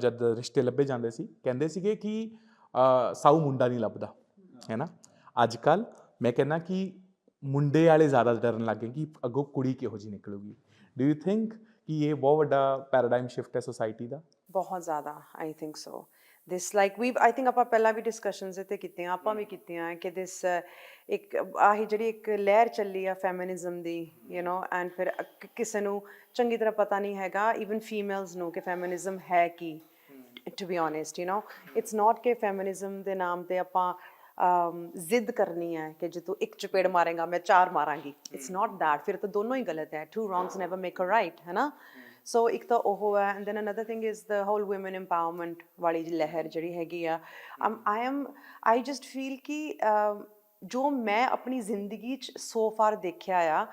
ਜਦ ਰਿਸ਼ਤੇ ਲੱਭੇ ਜਾਂਦੇ ਸੀ, ਕਹਿੰਦੇ ਸੀਗੇ ਕਿ ਸਾਊ ਮੁੰਡਾ ਨਹੀਂ ਲੱਭਦਾ ਹੈ ਨਾ ਅੱਜ ਕੱਲ ਮੈਂ ਕਹਿੰਦਾ ਕਿ ਮੁੰਡੇ ਵਾਲੇ ਜ਼ਿਆਦਾ ਡਰਨ ਲੱਗੇ ਕਿ ਅੱਗੋਂ ਕੁੜੀ ਕਿਹੋ ਜੀ ਨਿਕਲੂਗੀ। ਡੂ ਯੂ ਥਿੰਕ ਕਿ ਇਹ ਬਹੁਤ ਵੱਡਾ ਪੈਰਾਡਾਈਮ ਸ਼ਿਫਟ ਹੈ ਸੋਸਾਇਟੀ ਦਾ? ਬਹੁਤ ਜ਼ਿਆਦਾ I think so this like we I think ਆਪਾਂ ਪਹਿਲਾਂ ਵੀ ਡਿਸਕਸ਼ਨਸ ਇੱਥੇ ਕੀਤੀਆਂ ਆਪਾਂ ਵੀ ਕੀਤੀਆਂ ਕਿ ਦਿਸ ਇੱਕ ਆਹੀ ਜਿਹੜੀ ਇੱਕ ਲਹਿਰ ਚੱਲੀ ਆ ਫੈਮਿਨਿਜ਼ਮ ਦੀ ਯੂ نو ਐਂਡ ਫਿਰ ਅ- ਕਿਸੇ ਨੂੰ ਚੰਗੀ ਤਰ੍ਹਾਂ ਪਤਾ ਨਹੀਂ ਹੈਗਾ ਇਵਨ ਫੀਮੇਲਸ ਨੂੰ ਕਿ ਫੈਮਿਨਿਜ਼ਮ ਹੈ ਕੀ to be honest you know it's not ਕਿ ਫੈਮਿਨਿਜ਼ਮ ਦੇ ਨਾਮ ਤੇ ਆਪਾਂ ਅਮ, ਜ਼ਿੱਦ ਕਰਨੀ ਹੈ ਕਿ ਜੇ ਤੂੰ ਇੱਕ ਚਪੇੜ ਮਾਰੇਗਾ ਮੈਂ ਚਾਰ ਮਾਰਾਂਗੀ ਇਟਸ ਨਾਟ ਦੈਟ ਫਿਰ ਤਾਂ ਦੋਨੋਂ ਹੀ ਗਲਤ ਹੈ two wrongs never make a right ਹੈ ਨਾ ਸੋ ਇੱਕ ਤਾਂ ਉਹ ਹੈ and then another thing is the whole women empowerment ਵਾਲੀ ਲਹਿਰ ਜਿਹੜੀ ਹੈਗੀ ਆ I am I just feel ਕਿ ਜੋ ਮੈਂ ਆਪਣੀ ਜ਼ਿੰਦਗੀ ਚ ਸੋ ਫਾਰ ਦੇਖਿਆ ਆ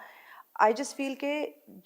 I just feel ਕਿ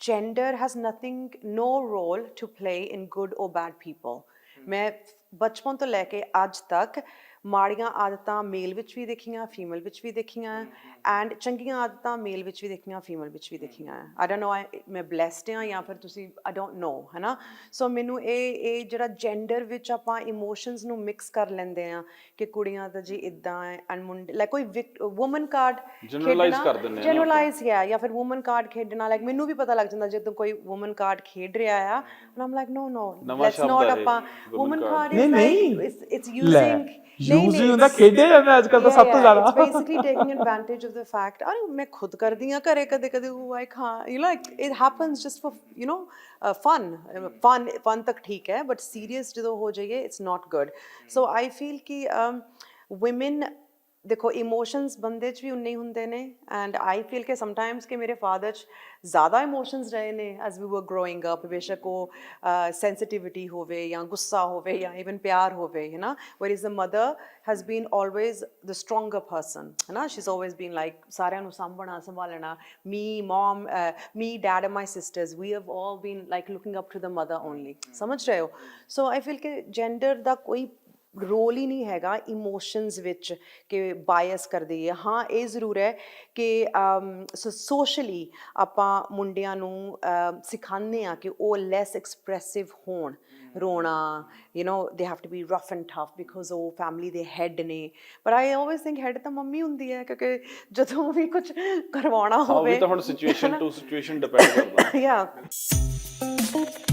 gender has nothing, no role to play in good or bad people. ਮੈਂ ਬਚਪਨ ਤੋਂ ਲੈ ਕੇ ਅੱਜ ਤੱਕ ਮਾੜੀਆਂ ਆਦਤਾਂ ਮੇਲ ਵਿੱਚ ਵੀ ਦੇਖੀਆਂ ਫੀਮੇਲ ਵਿੱਚ ਵੀ ਦੇਖੀਆਂ ਐਂਡ ਚੰਗੀਆਂ ਆਦਤਾਂ ਮੇਲ ਵਿੱਚ ਵੀ ਦੇਖੀਆਂ ਫੀਮੇਲ ਵਿੱਚ ਵੀ ਦੇਖੀਆਂ ਆਈ ਡੋਨਟ ਨੋ ਮੈਂ ਬlesed ਹਾਂ ਜਾਂ ਫਿਰ ਤੁਸੀਂ ਆਈ ਡੋਨਟ ਨੋ ਹੈਨਾ ਸੋ ਮੈਨੂੰ ਇਹ ਇਹ ਜਿਹੜਾ ਜੈਂਡਰ ਵਿੱਚ ਆਪਾਂ ਇਮੋਸ਼ਨਸ ਨੂੰ ਮਿਕਸ ਕਰ ਲੈਂਦੇ ਆ ਕਿ ਕੁੜੀਆਂ ਤਾਂ ਜੀ ਇਦਾਂ ਹੈ ਐਂਡ ਮੁੰਡੇ ਲਾਈਕ ਕੋਈ ਔਮਨ ਕਾਰਡ Generalize ਕਰ ਦਿੰਦੇ ਆ। ਜਨਰਲਾਈਜ਼ yeah ਜਾਂ ਫਿਰ ਔਮਨ ਕਾਰਡ ਖੇਡਣਾ ਲਾਈਕ ਮੈਨੂੰ ਵੀ ਪਤਾ ਲੱਗ ਜਾਂਦਾ ਜਦੋਂ ਕੋਈ ਔਮਨ ਕਾਰਡ ਖੇਡ ਰਿਹਾ ਆ and um like no no let's not ਹੈ ਆਪਾਂ ਔਮਨ। ਕਾਰਡ ਨਹੀਂ ਨਹੀਂ ਇਟਸ ਯੂਜ਼ਿੰਗ ਯੂਜ਼ ਹੀ ਹੁੰਦਾ ਖੇਡਿਆ ਜਾਂਦਾ ਅੱਜ ਕੱਲ ਤਾਂ ਸਭ ਤੋਂ ਜ਼ਿਆਦਾ basically taking advantage of the fact ਅਰੇ ਮੈਂ ਖੁਦ ਕਰਦੀ ਆ ਘਰੇ ਕਦੇ ਕਦੇ ਉਹ I can you like it happens just for you know fun fun fun ਤੱਕ ਠੀਕ ਹੈ ਬਟ ਸੀਰੀਅਸ ਜਦੋਂ ਹੋ ਜਾਈਏ it's not good so I feel ਕਿ women ਦੇਖੋ ਇਮੋਸ਼ਨਸ ਬੰਦੇ 'ਚ ਵੀ ਉਨੇ ਹੀ ਹੁੰਦੇ ਨੇ ਐਂਡ ਆਈ ਫੀਲ ਕਿ ਸਮਟਾਈਮਸ ਕਿ ਮੇਰੇ ਫਾਦਰ 'ਚ ਜ਼ਿਆਦਾ ਇਮੋਸ਼ਨਸ ਰਹੇ ਨੇ ਐਜ਼ ਵੀ ਵਰ ਗਰੋਇੰਗ ਅਪ ਬੇਸ਼ੱਕ ਉਹ ਸੈਂਸਿਟਿਵਿਟੀ ਹੋਵੇ ਜਾਂ ਗੁੱਸਾ ਹੋਵੇ ਜਾਂ ਇਵਨ ਪਿਆਰ ਹੋਵੇ ਹੈ ਨਾ where is the mother has been always the stronger person ਹੈ ਨਾ she is always been like ਸਾਰਿਆਂ ਨੂੰ ਸਾਂਭਣਾ ਸੰਭਾਲਣਾ me mom me dad and my sisters we have all been like looking up to the mother only ਸਮਝ ਰਹੇ ਹੋ ਸੋ I feel ਕਿ ਜੈਂਡਰ ਦਾ ਕੋਈ ਰੋਲ ਹੀ ਨਹੀਂ ਹੈਗਾ ਇਮੋਸ਼ਨਸ ਵਿੱਚ ਕਿ ਬਾਇਸ ਕਰ ਦਈਏ ਹਾਂ ਇਹ ਜ਼ਰੂਰ ਹੈ ਕਿ ਸੋਸ਼ਲੀ ਆਪਾਂ ਮੁੰਡਿਆਂ ਨੂੰ ਸਿਖਾਉਂਦੇ ਆ ਕਿ ਉਹ ਲੈਸ ਐਕਸਪ੍ਰੈਸਿਵ ਹੋਣ। ਰੋਣਾ you know they have to be rough and tough because ਉਹ ਫੈਮਿਲੀ ਦੇ ਹੈਡ ਨੇ। ਪਰ ਆਈ ਆਲਵੇਸ ਥਿੰਕ ਹੈਡ ਤਾਂ ਮੰਮੀ ਹੁੰਦੀ ਹੈ ਕਿਉਂਕਿ ਜਦੋਂ ਵੀ ਕੁਝ ਕਰਵਾਉਣਾ ਹਾਂ ਉਹ ਹੋਵੇ। ਵੀ ਤਾਂ ਹੁਣ ਸਿਚੁਏਸ਼ਨ ਟੂ ਸਿਚੁਏਸ਼ਨ ਡਿਪੈਂਡ ਕਰਦਾ। Yeah.